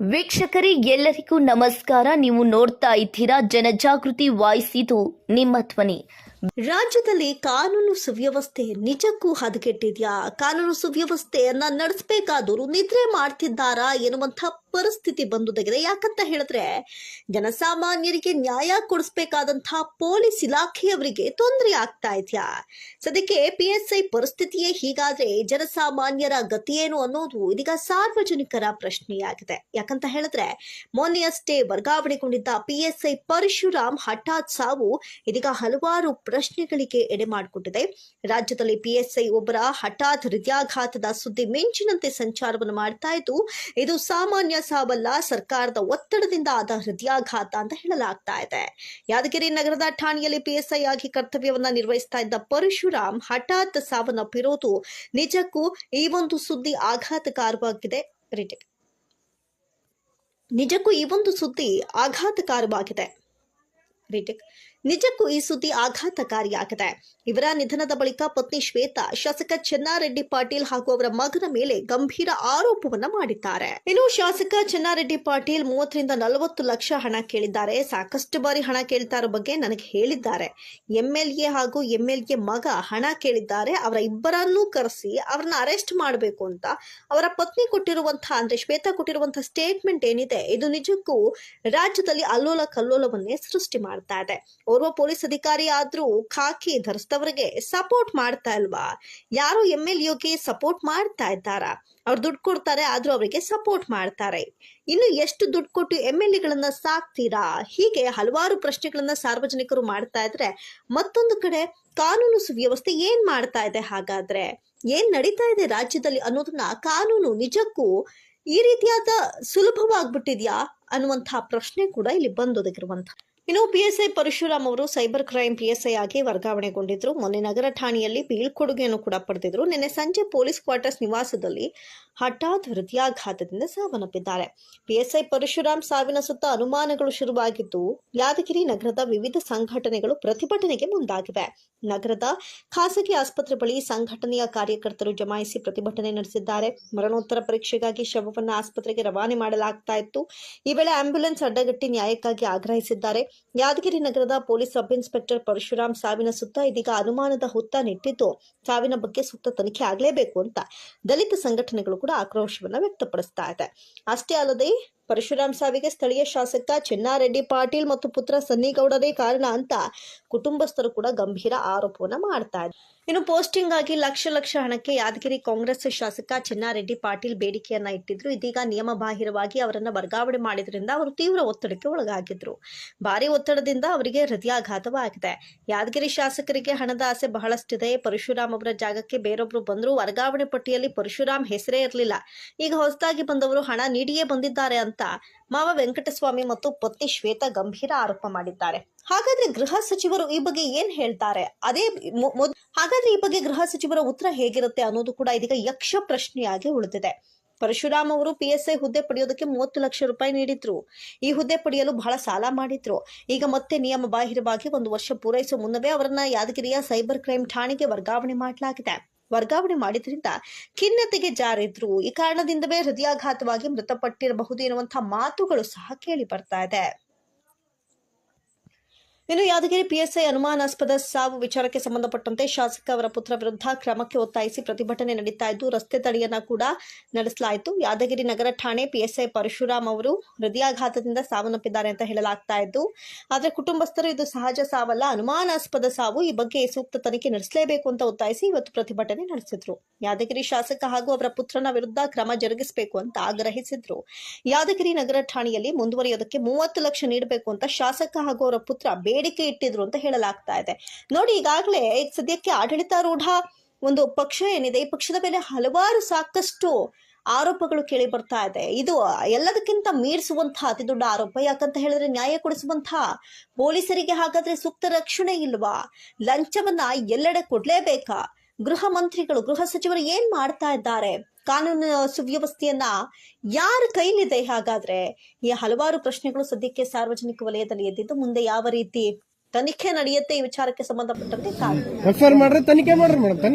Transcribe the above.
ವೀಕ್ಷಕರೇ, ಎಲ್ಲರಿಗೂ ನಮಸ್ಕಾರ. ನೀವು ನೋಡ್ತಾ ಇದ್ದೀರಾ ಜನಜಾಗೃತಿ ವಾಯ್ಸ್. ಇದು ನಿಮ್ಮ ಧ್ವನಿ. ರಾಜ್ಯದಲ್ಲಿ ಕಾನೂನು ಸುವ್ಯವಸ್ಥೆ ನಿಜಕ್ಕೂ ಹದಗೆಟ್ಟಿದ್ಯಾ? ಕಾನೂನು ಸುವ್ಯವಸ್ಥೆಯನ್ನ ನಡೆಸಬೇಕಾದವರು ನಿದ್ರೆ ಮಾಡ್ತಿದ್ದಾರಾ ಎನ್ನುವಂಥ ಪರಿಸ್ಥಿತಿ ಬಂದುದಾಗಿದೆ ಯಾಕಂತ ಹೇಳಿದ್ರೆ ಜನಸಾಮಾನ್ಯರಿಗೆ ನ್ಯಾಯ ಕೊಡಿಸ್ಬೇಕಾದಂತಹ ಪೊಲೀಸ್ ಇಲಾಖೆಯವರಿಗೆ ತೊಂದರೆ ಆಗ್ತಾ ಇದೆಯಾ? ಸದ್ಯಕ್ಕೆ ಪಿ ಎಸ್ ಐ ಪರಿಸ್ಥಿತಿಯೇ ಹೀಗಾದ್ರೆ ಜನಸಾಮಾನ್ಯರ ಗತಿಯೇನು ಅನ್ನೋದು ಇದೀಗ ಸಾರ್ವಜನಿಕರ ಪ್ರಶ್ನೆಯಾಗಿದೆ. ಯಾಕಂತ ಹೇಳಿದ್ರೆ ಮೊನ್ನೆಯಷ್ಟೇ ವರ್ಗಾವಣೆಗೊಂಡಿದ್ದ ಪಿ ಎಸ್ ಐ ಪರಶುರಾಮ್ ಹಠಾತ್ ಸಾವು ಇದೀಗ ಹಲವಾರು ಪ್ರಶ್ನೆಗಳಿಗೆ ಎಡೆ ಮಾಡಿಕೊಟ್ಟಿದೆ. ರಾಜ್ಯದಲ್ಲಿ ಪಿಎಸ್ಐ ಒಬ್ಬರ ಹಠಾತ್ ಹೃದಯಾಘಾತದ ಸುದ್ದಿ ಮಿಂಚಿನಂತೆ ಸಂಚಾರವನ್ನು ಮಾಡ್ತಾ ಇದ್ದು, ಇದು ಸಾಮಾನ್ಯ ಸಾವಲ್ಲ ಸರ್ಕಾರದ ಒತ್ತಡದಿಂದ ಆದ ಹೃದಯಾಘಾತ ಅಂತ ಹೇಳಲಾಗ್ತಾ ಇದೆ. ಯಾದಗಿರಿ ನಗರದ ಠಾಣೆಯಲ್ಲಿ ಪಿಎಸ್ಐ ಆಗಿ ಕರ್ತವ್ಯವನ್ನ ನಿರ್ವಹಿಸ್ತಾ ಇದ್ದ ಪರಶುರಾಮ್ ಹಠಾತ್ ಸಾವನ್ನಪ್ಪಿರೋದು ನಿಜಕ್ಕೂ ಈ ಒಂದು ಸುದ್ದಿ ಆಘಾತಕಾರವಾಗಿದೆ. ನಿಜಕ್ಕೂ ಈ ಒಂದು ಸುದ್ದಿ ಆಘಾತಕಾರವಾಗಿದೆ. ನಿಜಕ್ಕೂ ಈ ಸುದ್ದಿ ಆಘಾತಕಾರಿಯಾಗಿದೆ. ಇವರ ನಿಧನದ ಬಳಿಕ ಪತ್ನಿ ಶ್ವೇತಾ, ಶಾಸಕ ಚೆನ್ನಾರೆಡ್ಡಿ ಪಾಟೀಲ್ ಹಾಗೂ ಅವರ ಮಗನ ಮೇಲೆ ಗಂಭೀರ ಆರೋಪವನ್ನ ಮಾಡಿದ್ದಾರೆ. ಇನ್ನು ಶಾಸಕ ಚೆನ್ನಾರೆಡ್ಡಿ ಪಾಟೀಲ್ ಮೂವತ್ತರಿಂದ ನಲವತ್ತು ಲಕ್ಷ ಹಣ ಕೇಳಿದ್ದಾರೆ. ಸಾಕಷ್ಟು ಬಾರಿ ಹಣ ಕೇಳ್ತಾ ಬಗ್ಗೆ ನನಗೆ ಹೇಳಿದ್ದಾರೆ. ಎಂಎಲ್ಎ ಹಾಗೂ ಎಂಎಲ್ಎ ಮಗ ಹಣ ಕೇಳಿದ್ದಾರೆ. ಅವರ ಇಬ್ಬರನ್ನೂ ಕರೆಸಿ ಅವರನ್ನ ಅರೆಸ್ಟ್ ಮಾಡಬೇಕು ಅಂತ ಅವರ ಪತ್ನಿ ಕೊಟ್ಟಿರುವಂತಹ ಅಂದ್ರೆ ಶ್ವೇತಾ ಕೊಟ್ಟಿರುವಂತಹ ಸ್ಟೇಟ್ಮೆಂಟ್ ಏನಿದೆ, ಇದು ನಿಜಕ್ಕೂ ರಾಜ್ಯದಲ್ಲಿ ಅಲ್ಲೋಲ ಕಲ್ಲೋಲವನ್ನೇ ಸೃಷ್ಟಿ ಮಾಡ್ತಾ ಇದೆ. ಓರ್ವ ಪೊಲೀಸ್ ಅಧಿಕಾರಿ ಆದ್ರೂ ಖಾಕಿ ಧರಿಸಿದವರಿಗೆ ಸಪೋರ್ಟ್ ಮಾಡ್ತಾ ಇಲ್ವಾ? ಯಾರು ಎಂ ಎಲ್ ಯುಗೆ ಸಪೋರ್ಟ್ ಮಾಡ್ತಾ ಇದ್ದಾರಾ? ಅವ್ರು ದುಡ್ಡು ಕೊಡ್ತಾರೆ, ಆದ್ರೂ ಅವರಿಗೆ ಸಪೋರ್ಟ್ ಮಾಡ್ತಾರೆ. ಇನ್ನು ಎಷ್ಟು ದುಡ್ಡು ಕೊಟ್ಟು ಎಂ ಎಲ್ ಎಗಳನ್ನ ಸಾಕ್ತೀರಾ? ಹೀಗೆ ಹಲವಾರು ಪ್ರಶ್ನೆಗಳನ್ನ ಸಾರ್ವಜನಿಕರು ಮಾಡ್ತಾ ಇದ್ರೆ ಮತ್ತೊಂದು ಕಡೆ ಕಾನೂನು ಸುವ್ಯವಸ್ಥೆ ಏನ್ ಮಾಡ್ತಾ ಇದೆ ಹಾಗಾದ್ರೆ? ಏನ್ ನಡೀತಾ ಇದೆ ರಾಜ್ಯದಲ್ಲಿ ಅನ್ನೋದನ್ನ ಕಾನೂನು ನಿಜಕ್ಕೂ ಈ ರೀತಿಯಾದ ಸುಲಭವಾಗ್ಬಿಟ್ಟಿದ್ಯಾ ಅನ್ನುವಂತಹ ಪ್ರಶ್ನೆ ಕೂಡ ಇಲ್ಲಿ ಬಂದೊದಗಿರುವಂತ ಇನ್ನು ಪಿಎಸ್ಐ ಪರಶುರಾಮ್ ಅವರು ಸೈಬರ್ ಕ್ರೈಮ್ ಪಿಎಸ್ಐ ಆಗಿ ವರ್ಗಾವಣೆಗೊಂಡಿದ್ರು. ಮೊನ್ನೆ ನಗರ ಠಾಣೆಯಲ್ಲಿ ಬೀಳ್ಕೊಡುಗೆಯನ್ನು ಕೂಡ ಪಡೆದಿದ್ರು. ನಿನ್ನೆ ಸಂಜೆ ಪೊಲೀಸ್ ಕ್ವಾರ್ಟರ್ಸ್ ನಿವಾಸದಲ್ಲಿ ಹಠಾತ್ ಹೃದಯಾಘಾತದಿಂದ ಸಾವನ್ನಪ್ಪಿದ್ದಾರೆ. ಪಿಎಸ್ಐ ಪರಶುರಾಮ್ ಸಾವಿನ ಸುತ್ತ ಅನುಮಾನಗಳು ಶುರುವಾಗಿದ್ದು, ಯಾದಗಿರಿ ನಗರದ ವಿವಿಧ ಸಂಘಟನೆಗಳು ಪ್ರತಿಭಟನೆಗೆ ಮುಂದಾಗಿವೆ. ನಗರದ ಖಾಸಗಿ ಆಸ್ಪತ್ರೆ ಬಳಿ ಸಂಘಟನೆಯ ಕಾರ್ಯಕರ್ತರು ಜಮಾಯಿಸಿ ಪ್ರತಿಭಟನೆ ನಡೆಸಿದ್ದಾರೆ. ಮರಣೋತ್ತರ ಪರೀಕ್ಷೆಗಾಗಿ ಶವವನ್ನು ಆಸ್ಪತ್ರೆಗೆ ರವಾನೆ ಮಾಡಲಾಗ್ತಾ ಇತ್ತು. ಈ ವೇಳೆ ಆಂಬ್ಯುಲೆನ್ಸ್ ಅಡ್ಡಗಟ್ಟಿ ನ್ಯಾಯಕ್ಕಾಗಿ ಆಗ್ರಹಿಸಿದ್ದಾರೆ. ಯಾದಗಿರಿ ನಗರದ ಪೊಲೀಸ್ ಸಬ್ ಇನ್ಸ್ಪೆಕ್ಟರ್ ಪರಶುರಾಮ್ ಸಾವಿನ ಸುತ್ತ ಇದೀಗ ಅನುಮಾನದ ಹುತ್ತ ನೆಟ್ಟಿದ್ದು, ಸಾವಿನ ಬಗ್ಗೆ ಸೂಕ್ತ ತನಿಖೆ ಆಗಲೇಬೇಕು ಅಂತ ದಲಿತ ಸಂಘಟನೆಗಳು ಕೂಡ ಆಕ್ರೋಶವನ್ನ ವ್ಯಕ್ತಪಡಿಸ್ತಾ ಇದೆ. ಅಷ್ಟೇ ಅಲ್ಲದೆ ಪರಶುರಾಮ್ ಸಾವಿಗೆ ಸ್ಥಳೀಯ ಶಾಸಕ ಚೆನ್ನಾರೆಡ್ಡಿ ಪಾಟೀಲ್ ಮತ್ತು ಪುತ್ರ ಸನ್ನಿಗೌಡರೇ ಕಾರಣ ಅಂತ ಕುಟುಂಬಸ್ಥರು ಕೂಡ ಗಂಭೀರ ಆರೋಪವನ್ನು ಮಾಡ್ತಾ ಇನ್ನು ಪೋಸ್ಟಿಂಗ್ ಆಗಿ ಲಕ್ಷ ಲಕ್ಷ ಹಣಕ್ಕೆ ಯಾದಗಿರಿ ಕಾಂಗ್ರೆಸ್ ಶಾಸಕ ಚೆನ್ನಾರೆಡ್ಡಿ ಪಾಟೀಲ್ ಬೇಡಿಕೆಯನ್ನ ಇಟ್ಟಿದ್ರು. ಇದೀಗ ನಿಯಮ ಬಾಹಿರವಾಗಿ ಅವರನ್ನ ವರ್ಗಾವಣೆ ಮಾಡಿದ್ರಿಂದ ಅವರು ತೀವ್ರ ಒತ್ತಡಕ್ಕೆ ಒಳಗಾಗಿದ್ರು. ಭಾರಿ ಒತ್ತಡದಿಂದ ಅವರಿಗೆ ಹೃದಯಾಘಾತವಾಗಿದೆ. ಯಾದಗಿರಿ ಶಾಸಕರಿಗೆ ಹಣದ ಆಸೆ ಬಹಳಷ್ಟಿದೆ. ಪರಶುರಾಮ್ ಅವರ ಜಾಗಕ್ಕೆ ಬೇರೊಬ್ರು ಬಂದ್ರು ವರ್ಗಾವಣೆ ಪಟ್ಟಿಯಲ್ಲಿ ಪರಶುರಾಮ್ ಹೆಸರೇ ಇರಲಿಲ್ಲ. ಈಗ ಹೊಸದಾಗಿ ಬಂದವರು ಹಣ ನೀಡಿಯೇ ಬಂದಿದ್ದಾರೆ ಅಂತ ಮಾವ ವೆಂಕಟಸ್ವಾಮಿ ಮತ್ತು ಪತ್ನಿ ಶ್ವೇತಾ ಗಂಭೀರ ಆರೋಪ ಮಾಡಿದ್ದಾರೆ. ಹಾಗಾದ್ರೆ ಗೃಹ ಸಚಿವರು ಈ ಬಗ್ಗೆ ಏನ್ ಹೇಳ್ತಾರೆ? ಅದೇ ಹಾಗಾದ್ರೆ ಈ ಬಗ್ಗೆ ಗೃಹ ಸಚಿವರ ಉತ್ತರ ಹೇಗಿರುತ್ತೆ ಅನ್ನೋದು ಕೂಡ ಇದೀಗ ಯಕ್ಷ ಪ್ರಶ್ನೆಯಾಗಿ ಉಳಿದಿದೆ. ಪರಶುರಾಮ್ ಅವರು ಪಿ ಎಸ್ ಐ ಹುದ್ದೆ ಪಡೆಯೋದಕ್ಕೆ ಮೂವತ್ತು ಲಕ್ಷ ರೂಪಾಯಿ ನೀಡಿದ್ರು. ಈ ಹುದ್ದೆ ಪಡೆಯಲು ಬಹಳ ಸಾಲ ಮಾಡಿದ್ರು. ಈಗ ಮತ್ತೆ ನಿಯಮ ಬಾಹಿರವಾಗಿ ಒಂದು ವರ್ಷ ಪೂರೈಸುವ ಮುನ್ನವೇ ಅವರನ್ನ ಯಾದಗಿರಿಯ ಸೈಬರ್ ಕ್ರೈಮ್ ಠಾಣೆಗೆ ವರ್ಗಾವಣೆ ಮಾಡಲಾಗಿದೆ. ವರ್ಗಾವಣೆ ಮಾಡಿದ್ರಿಂದ ಖಿನ್ನತೆಗೆ ಜಾರಿದ್ರು. ಈ ಕಾರಣದಿಂದವೇ ಹೃದಯಾಘಾತವಾಗಿ ಮೃತಪಟ್ಟಿರಬಹುದು ಎನ್ನುವಂತಹ ಮಾತುಗಳು ಸಹ ಕೇಳಿ ಬರ್ತಾ ಇದೆ. ಇನ್ನು ಯಾದಗಿರಿ ಪಿಎಸ್ಐ ಅನುಮಾನಾಸ್ಪದ ಸಾವು ವಿಚಾರಕ್ಕೆ ಸಂಬಂಧಪಟ್ಟಂತೆ ಶಾಸಕ ಅವರ ಪುತ್ರ ವಿರುದ್ಧ ಕ್ರಮಕ್ಕೆ ಒತ್ತಾಯಿಸಿ ಪ್ರತಿಭಟನೆ ನಡೀತಾ ಇದ್ದು, ರಸ್ತೆ ತಡೆಯನ್ನ ಕೂಡ ನಡೆಸಲಾಯಿತು. ಯಾದಗಿರಿ ನಗರ ಠಾಣೆ ಪಿಎಸ್ಐ ಪರಶುರಾಮ್ ಅವರು ಹೃದಯಾಘಾತದಿಂದ ಸಾವನ್ನಪ್ಪಿದ್ದಾರೆ ಅಂತ ಹೇಳಲಾಗ್ತಾ ಇದ್ದು, ಆದರೆ ಕುಟುಂಬಸ್ಥರು ಇದು ಸಹಜ ಸಾವಲ್ಲ. ಅನುಮಾನಾಸ್ಪದ ಸಾವು ಈ ಬಗ್ಗೆ ಸೂಕ್ತ ತನಿಖೆ ನಡೆಸಲೇಬೇಕು ಅಂತ ಒತ್ತಾಯಿಸಿ ಇವತ್ತು ಪ್ರತಿಭಟನೆ ನಡೆಸಿದ್ರು. ಯಾದಗಿರಿ ಶಾಸಕ ಹಾಗೂ ಅವರ ಪುತ್ರನ ವಿರುದ್ಧ ಕ್ರಮ ಜರುಗಿಸಬೇಕು ಅಂತ ಆಗ್ರಹಿಸಿದ್ರು. ಯಾದಗಿರಿ ನಗರ ಠಾಣೆಯಲ್ಲಿ ಮುಂದುವರಿಯೋದಕ್ಕೆ ಮೂವತ್ತು ಲಕ್ಷ ನೀಡಬೇಕು ಅಂತ ಶಾಸಕ ಹಾಗೂ ಅವರ ಪುತ್ರ ಬೇಡಿಕೆ ಇಟ್ಟಿದ್ರು ಅಂತ ಹೇಳಲಾಗ್ತಾ ಇದೆ. ನೋಡಿ, ಈಗಾಗಲೇ ಈಗ ಸದ್ಯಕ್ಕೆ ಆಡಳಿತಾರೂಢ ಒಂದು ಪಕ್ಷ ಏನಿದೆ, ಈ ಪಕ್ಷದ ಮೇಲೆ ಹಲವಾರು ಸಾಕಷ್ಟು ಆರೋಪಗಳು ಕೇಳಿ ಬರ್ತಾ ಇದೆ. ಇದು ಎಲ್ಲದಕ್ಕಿಂತ ಮೀರಿಸುವಂತಹ ಅತಿ ದೊಡ್ಡ ಆರೋಪ. ಯಾಕಂತ ಹೇಳಿದ್ರೆ ನ್ಯಾಯ ಕೊಡಿಸುವಂತಹ ಪೊಲೀಸರಿಗೆ ಹಾಗಾದ್ರೆ ಸೂಕ್ತ ರಕ್ಷಣೆ ಇಲ್ವಾ? ಲಂಚವನ್ನ ಎಲ್ಲೆಡೆ ಕೊಡ್ಲೇಬೇಕಾ? ಗೃಹ ಮಂತ್ರಿಗಳು, ಗೃಹ ಸಚಿವರು ಏನ್ ಮಾಡ್ತಾ ಇದ್ದಾರೆ? ಕಾನೂನು ಸುವ್ಯವಸ್ಥೆಯನ್ನ ಯಾರ ಕೈಲಿದೆ ಹಾಗಾದ್ರೆ? ಈ ಹಲವಾರು ಪ್ರಶ್ನೆಗಳು ಸದ್ಯಕ್ಕೆ ಸಾರ್ವಜನಿಕ ವಲಯದಲ್ಲಿ ಎದ್ದಿದ್ದು ಮುಂದೆ ಯಾವ ರೀತಿ ತನಿಖೆ ನಡೆಯುತ್ತೆ ಈ ವಿಚಾರಕ್ಕೆ ಸಂಬಂಧಪಟ್ಟಂತೆ ಕಾದು.